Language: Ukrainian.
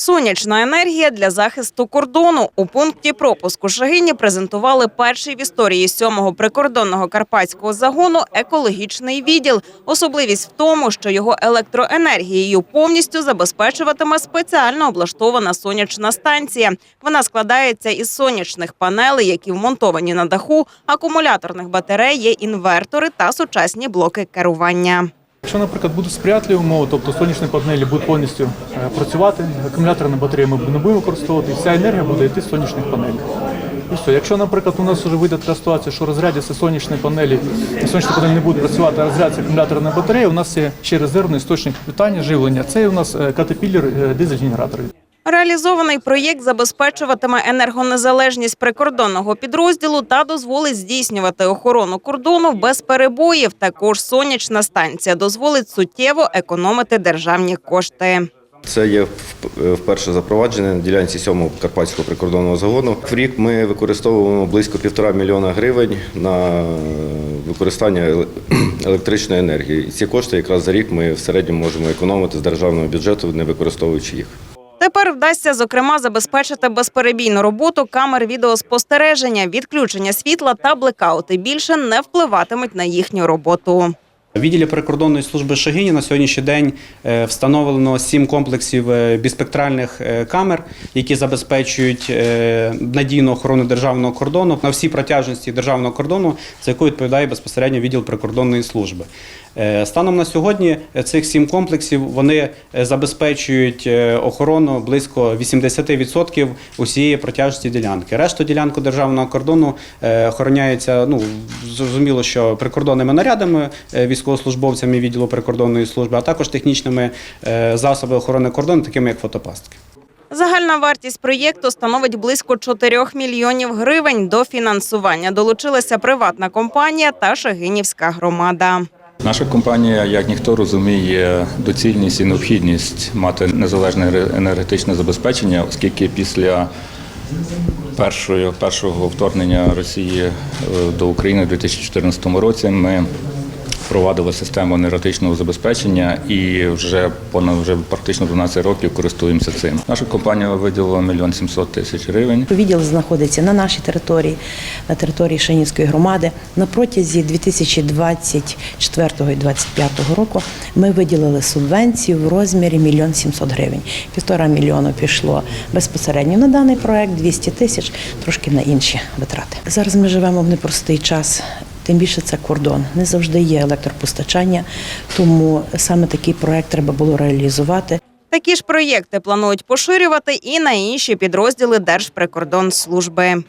Сонячна енергія для захисту кордону у пункті пропуску Шагині презентували перший в історії сьомого прикордонного карпатського загону екологічний відділ. Особливість в тому, що його електроенергією повністю забезпечуватиме спеціально облаштована сонячна станція. Вона складається із сонячних панелей, які вмонтовані на даху, акумуляторних батарей, є інвертори та сучасні блоки керування. Якщо, наприклад, будуть сприятливі умови, тобто сонячні панелі будуть повністю е, працювати, акумуляторні батареї ми не будемо використовувати, і вся енергія буде йти з сонячних панелей. І все. Якщо, наприклад, у нас вже вийде така ситуація, що розрядяться сонячні панелі, і сонячні панелі не будуть працювати, а розрядяться акумуляторні батареї, у нас є ще резервний істочник питання, живлення. Це у нас е, катапіллер е, дизель-генератори. Реалізований проєкт забезпечуватиме енергонезалежність прикордонного підрозділу та дозволить здійснювати охорону кордону без перебоїв. Також сонячна станція дозволить суттєво економити державні кошти. Це є вп- вперше запроваджене на ділянці 7-го Карпатського прикордонного загону. В рік ми використовуємо близько півтора мільйона гривень на використання електричної енергії. І ці кошти якраз за рік ми в середньому можемо економити з державного бюджету, не використовуючи їх. Тепер вдасться зокрема забезпечити безперебійну роботу камер відеоспостереження, відключення світла та блекаути більше не впливатимуть на їхню роботу. Відділі прикордонної служби Шагині на сьогоднішній день е, встановлено сім комплексів е, біспектральних е, камер, які забезпечують надійну охорону державного кордону на всій протяжності державного кордону, за яку відповідає безпосередньо відділ прикордонної служби. Станом на сьогодні цих сім комплексів вони забезпечують охорону близько 80% усієї протяжності ділянки. Решту ділянку державного кордону охороняється. Ну зрозуміло, що прикордонними нарядами е, військовослужбовцями відділу прикордонної служби, а також технічними е, засобами охорони кордону, такими як фотопастки. Загальна вартість проєкту становить близько 4 мільйонів гривень. До фінансування долучилася приватна компанія та Шагинівська громада. Наша компанія, як ніхто, розуміє доцільність і необхідність мати незалежне енергетичне забезпечення, оскільки після першої, першого вторгнення Росії е, до України у 2014 році ми впровадили систему енергетичного забезпечення і вже понад вже практично 12 років користуємося цим. Наша компанія виділила мільйон сімсот тисяч гривень. Відділ знаходиться на нашій території, на території Шенівської громади. На протязі 2024 і 2025 року ми виділили субвенцію в розмірі мільйон 700 гривень. Півтора мільйону пішло безпосередньо на даний проект, 200 тисяч трошки на інші витрати. Зараз ми живемо в непростий час. Тим більше це кордон. Не завжди є електропостачання, тому саме такий проект треба було реалізувати. Такі ж проєкти планують поширювати і на інші підрозділи Держприкордонслужби.